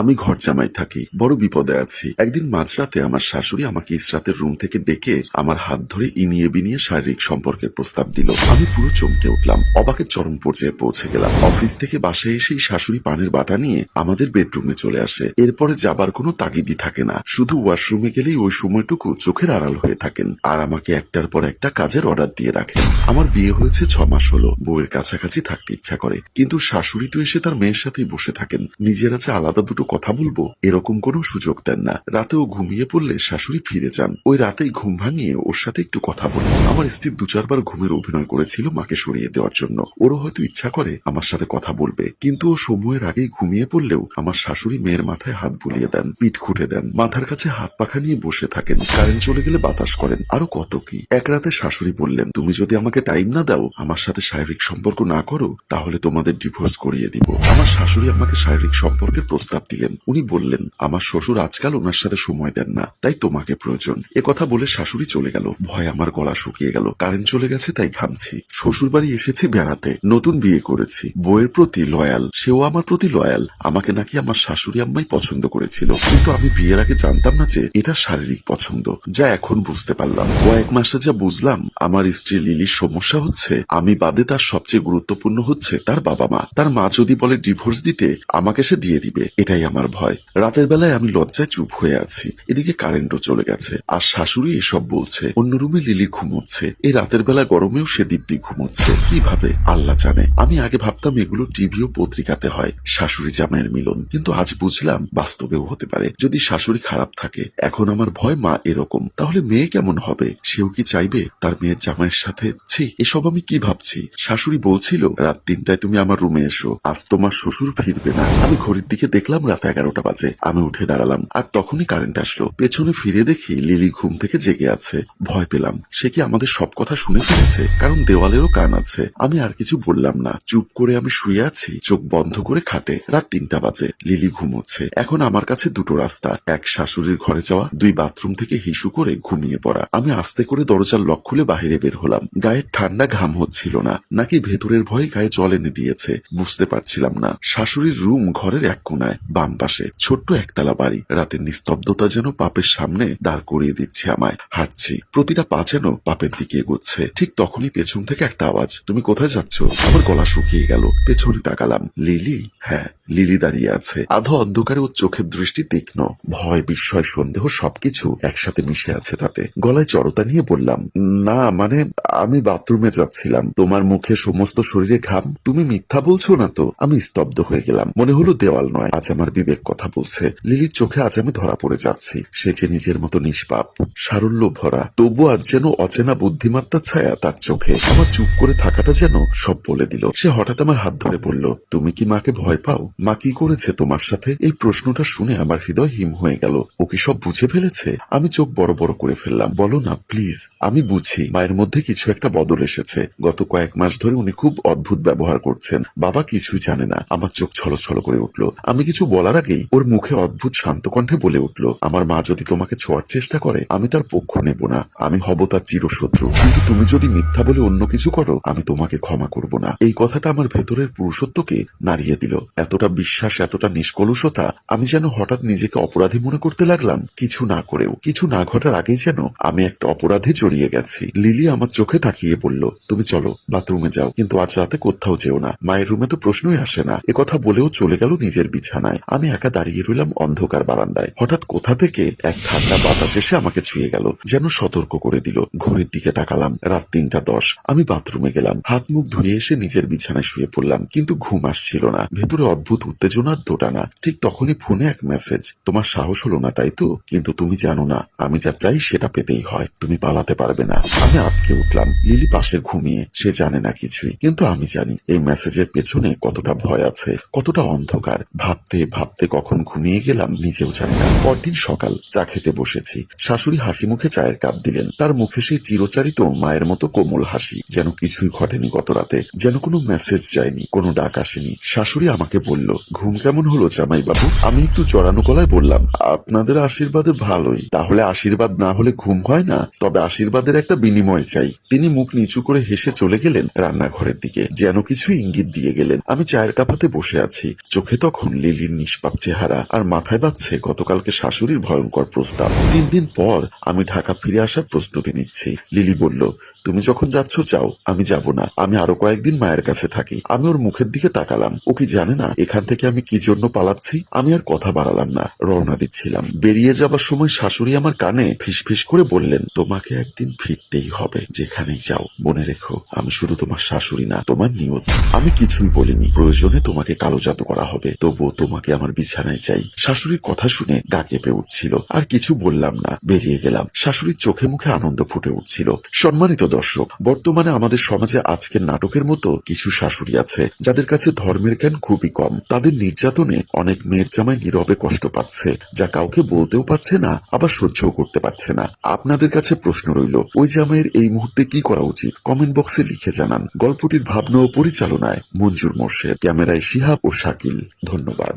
আমি ঘর জামাই থাকি, বড় বিপদে আছি। একদিন মাঝরাতে আমার শাশুড়ি আমাকে ইসরাতের রুম থেকে ডেকে আমার হাত ধরে ইনিয়ে বিনিয়ে শারীরিক সম্পর্কের প্রস্তাব দিল। আমি পুরো চমকে উঠলাম অবাকের চরম পর্যায়ে পৌঁছে গেলাম। অফিস থেকে বাসায় এসেই শাশুড়ি পানের বাটা নিয়ে আমাদের বেডরুমে চলে আসে। এরপরে যাবার কোনো তাগিদি থাকে না, শুধু ওয়াশরুমে গেলেই ওই সময়টুকু চোখের আড়াল হয়ে থাকেন আর আমাকে একটার পর একটা কাজের অর্ডার দিয়ে রাখেন আমার বিয়ে হয়েছে ছ মাস হলো, বউয়ের কাছাকাছি থাকতে ইচ্ছা করে। কিন্তু শাশুড়ি তো এসে তার মেয়ের সাথেই বসে থাকেন, নিজেরা যে আলাদা দুটো কথা বলব। এরকম কোনো সুযোগ দেন না। রাতেও ঘুমিয়ে পড়লে শাশুড়ি ফিরে যান। ওই রাতেই ঘুম ভাঙিয়ে ওর সাথে একটু কথা বলি। আমার স্ত্রী দু চারবার ঘুমের অভিনয় করেছিল মাকে সরিয়ে দেওয়ার জন্য। ওরও হয়তো ইচ্ছা করে আমার সাথে কথা বলবে। কিন্তু ও সময়ের আগেই ঘুমিয়ে পড়লেও আমার শাশুড়ি মেয়ের মাথায় হাত বুলিয়ে দেন, পিঠ খুঁটে দেন। মাথার কাছে হাত পাখা নিয়ে বসে থাকেন। কারেন্ট চলে গেলে বাতাস করেন। আরও কত কি। এক রাতে শাশুড়ি বললেন, তুমি যদি আমাকে টাইম না দাও, আমার সাথে শারীরিক সম্পর্ক না করো, তাহলে তোমাদের ডিভোর্স করিয়ে দিব। আমার শাশুড়ি আমাকে শারীরিক সম্পর্কের প্রস্তাব দিলেন। উনি বললেন, আমার শ্বশুর আজকাল ওনার সাথে সময় দেন না, তাই তোমাকে প্রয়োজন। কথা বলে শাশুড়ি চলে গেল। ভয় আমার গলা শুকিয়ে গেল। কারেন্ট চলে গেছে, তাই ঘামছি। শ্বশুর বাড়ি এসেছি বেড়াতে। নতুন বিয়ে করেছি। বইয়ের প্রতি লয়াল সেও আমার প্রতি লয়াল আমাকে নাকি আমার শাশুড়ি আম্মাই পছন্দ করেছিল। কিন্তু আমি বিয়ের আগে জানতাম না যে এটা শারীরিক পছন্দ। যা এখন বুঝতে পারলাম। কয়েক মাসে যা বুঝলাম, আমার স্ত্রী লিলির সমস্যা হচ্ছে, আমি বাদে তার সবচেয়ে গুরুত্বপূর্ণ হচ্ছে তার বাবা মা। তার মা যদি বলে ডিভোর্স দিতে, আমাকে সে দিয়ে দিবে। এটাই আমার ভয়। রাতের বেলায় আমি লজ্জায় চুপ হয়ে আছি। এদিকে কারেন্টও চলে গেছে। আর শাশুড়ি এসব বলছে, অন্য রুমে লিলি ঘুমোচ্ছে। এই রাতের বেলা গরমেও সে দিব্যি ঘুমোচ্ছে। কীভাবে? আল্লাহ জানে। আমি আগে ভাবতাম এগুলো টিভি ও পত্রিকাতে হয়, শাশুড়ি জামাইয়ের মিলন। কিন্তু আজ বুঝলাম বাস্তবেও হতে পারে। যদি শাশুড়ি খারাপ থাকে, এখন আমার ভয় মা এরকম। তাহলে মেয়ে কেমন হবে? সেও কি চাইবে? তার মেয়ের জামাইয়ের সাথে? ছি, এসব আমি কি ভাবছি? শাশুড়ি বলছিল, রাত তিনটায় তুমি আমার রুমে এসো। আজ তোমার শ্বশুর ফিরবে না। আমি ঘড়ির দিকে দেখলাম রাত এগারোটা বাজে। আমি উঠে দাঁড়ালাম আর তখনই কারেন্ট আসলো। পেছনে ফিরে দেখি লিলি ঘুম থেকে জেগে আছে। ভয় পেলাম। সে কি আমাদের সব কথা শুনে ফেলেছে? কারণ দেওয়ালেরও কান আছে। আমি আর কিছু বললাম না। চুপ করে আমি শুয়ে আছি, চোখ বন্ধ করে খাটে। রাত তিনটা বাজে। লিলি ঘুমোচ্ছে। এখন আমার কাছে দুটো রাস্তা। এক শাশুড়ির ঘরে যাওয়া, দুই বাথরুম থেকে হিসু করে ঘুমিয়ে পড়া। আমি আস্তে করে দরজার লক খুলে বাহিরে বের হলাম। গায়ের ঠান্ডা ঘাম হচ্ছিল না। নাকি ভেতরের ভয়ে গায়ে জল এনে দিয়েছে? বুঝতে পারছিলাম না। শাশুড়ির রুম ঘরের এক কোনায়। বাম পাশে ছোট্ট একতলা বাড়ি। রাতের নিস্তব্ধতা যেন পাপের সামনে দাঁড় করিয়ে দিচ্ছে আমায়। হাঁটছি। প্রতিটা পা যেন পাপের দিকে এগোচ্ছে। ঠিক তখনই পেছন থেকে একটা আওয়াজ, তুমি কোথায় যাচ্ছ? আমার গলা শুকিয়ে গেল। পেছনে তাকালাম। লিলি? হ্যাঁ। লিলি দাঁড়িয়ে আছে। আধো অন্ধকারে ওর চোখের দৃষ্টি তীক্ষ্ণ। ভয়, বিস্ময়, সন্দেহ সবকিছু একসাথে মিশে আছে তাতে। গলায় জড়তা নিয়ে বললাম, না মানে আমি বাথরুমে যাচ্ছিলাম। তোমার মুখে সমস্ত শরীরে ঘাম? তুমি মিথ্যা বলছো না তো? আমি স্তব্ধ হয়ে গেলাম। মনে হলো দেওয়াল নয়। আজ আমার বিবেক কথা বলছে। লিলির চোখে আজ আমি ধরা পড়ে যাচ্ছি। সে যে নিজের মতো নিষ্পাপ, সারল্য ভরা, তবু আজ যেন অচেনা বুদ্ধিমত্তার ছায়া তার চোখে। আমার চুপ করে থাকাটা যেন সব বলে দিল। সে হঠাৎ আমার হাত ধরে বলল, তুমি কি মাকে ভয় পাও? মা কি করেছে তোমার সাথে? এই প্রশ্নটা শুনে আমার হৃদয় হিম হয়ে গেল। ও কি সব বুঝে ফেলেছে? আমি চোখ বড় বড় করে ফেললাম। বলো না, প্লিজ। আমি বুঝি। মায়ের মধ্যে কিছু একটা বদল এসেছে। গত কয়েক মাস ধরে উনি খুব অদ্ভুত ব্যবহার করছেন। বাবা কিছুই জানে না। আমার চোখ ছলছল করে উঠল। আমি কিছু বলার আগেই ওর মুখে অদ্ভুত শান্ত কণ্ঠে বলে উঠল, আমার মা যদি তোমাকে ছোঁয়ার চেষ্টা করে, আমি তার পক্ষ নেব না। আমি হব তার চিরশত্রু। কিন্তু তুমি যদি মিথ্যা বলে অন্য কিছু করো, আমি তোমাকে ক্ষমা করব না। এই কথাটা আমার ভেতরের পুরুষত্বকে নাড়িয়ে দিল। এতটা বিশ্বাস, এতটা নিষ্কলুষতা, আমি যেন হঠাৎ নিজেকে অপরাধী মনে করতে লাগলাম। কিছু না করেও, কিছু না ঘটার আগেই যেন আমি একটা অপরাধে জড়িয়ে গেছি। লিলি আমার চোখে তাকিয়ে বলল, তুমি চলো, বাথরুমে যাও। কিন্তু আজ রাতে কোথাও যেও না। মায়ের রুমে তো প্রশ্নই আসে না। কথা বলেও চলে গেল নিজের বিছানায়। আমি একা দাঁড়িয়ে রইলাম অন্ধকার বারান্দায়। হঠাৎ কোথা থেকে এক ঠান্ডা বাতাস এসে আমাকে ছুঁয়ে গেল, যেন সতর্ক করে দিল। ঘড়ির দিকে তাকালাম, রাত তিনটা দশ। আমি বাথরুমে গেলাম। হাত মুখ ধুয়ে এসে নিজের বিছানায় শুয়ে পড়লাম। কিন্তু ঘুম আসছিল না। ভেতরে অদ্ভুত উত্তেজনার দোটানা। ঠিক তখনই ফোনে এক মেসেজ তোমার সাহস হলো না, তাই তো? কিন্তু তুমি জানো না, আমি যা চাই সেটা পেতেই হয়। তুমি পালাতে পারবে না। আমি আটকে উঠলাম, লিলি পাশে ঘুমিয়ে, সে জানে না কিছুই। কিন্তু আমি জানি, এই মেসেজের পেছনে কতটা ভয় আছে, কতটা অন্ধকার। ভাবতে ভাবতে কখন ঘুমিয়ে গেলাম নিজেও জানি না। পরদিন সকাল, চা খেতে বসেছি। শাশুড়ি হাসি মুখে চায়ের কাপ দিলেন। তার মুখে সেই চিরচারিত মায়ের মতো কোমল হাসি। যেন কিছুই ঘটেনি গত রাতে। যেন কোনো মেসেজ যায়নি, কোনো ডাক আসেনি। শাশুড়ি আমাকে বললেন বলল, ঘুম কেমন হলো জামাই বাবু আমি একটু জড়ানো গলায় বললাম, আপনাদের আশীর্বাদে ভালোই। তাহলে আশীর্বাদ না হলে ঘুম হয় না? তবে আশীর্বাদের একটা বিনিময় চাই। তিনি মুখ নিচু করে হেসে চলে গেলেন রান্নাঘরের দিকে, যেন কিছু ইঙ্গিত দিয়ে গেলেন। আমি চায়ের কাপাতে বসে আছি। চোখে তখন লিলির নিষ্পাপ চেহারা আর মাথায় বাজছে গতকালকে শাশুড়ির ভয়ঙ্কর প্রস্তাব। তিন দিন পর আমি ঢাকা ফিরে আসার প্রস্তুতি নিচ্ছি। লিলি বলল, তুমি যখন যাচ্ছ যাও, আমি যাব না। আমি আরও কয়েকদিন মায়ের কাছে থাকি। আমি ওর মুখের দিকে তাকালাম। ও কি জানে না এখান থেকে আমি কি জন্য পালাচ্ছি? আমি আর কথা বাড়ালাম না। রওনা দিচ্ছিলাম। বেরিয়ে যাবার সময় শাশুড়ি আমার কানে ফিসফিস করে বললেন, তোমাকে একদিন ফিরতেই হবে, যেখানেই যাও। মনে রেখো, আমি শুধু তোমার শাশুড়ি না, তোমার নিয়ত। আমি কিছুই বলিনি। প্রয়োজনে তোমাকে কালো জাদু করা হবে। তবুও তোমাকে আমার বিছানায় চাই। শাশুড়ির কথা শুনে গা কেঁপে উঠছিল। আর কিছু বললাম না। বেরিয়ে গেলাম। শাশুড়ির চোখে মুখে আনন্দ ফুটে উঠছিল। সম্মানিত দর্শক, বর্তমানে আমাদের সমাজে আজকের নাটকের মতো কিছু শাশুড়ি আছে, যাদের কাছে ধর্মের জ্ঞান খুবই কম। তাদের নির্যাতনে অনেক মেয়ের জামাই নীরবে কষ্ট পাচ্ছে, যা কাউকে বলতেও পারছে না, আবার সহ্যও করতে পারছে না। আপনাদের কাছে প্রশ্ন রইল, ওই জামাইয়ের এই মুহূর্তে কি করা উচিত? কমেন্ট বক্সে লিখে জানান। গল্পটির ভাবনা ও পরিচালনায় মঞ্জুর মোর্শেদ, ক্যামেরায় শিহাব ও শাকিল। ধন্যবাদ।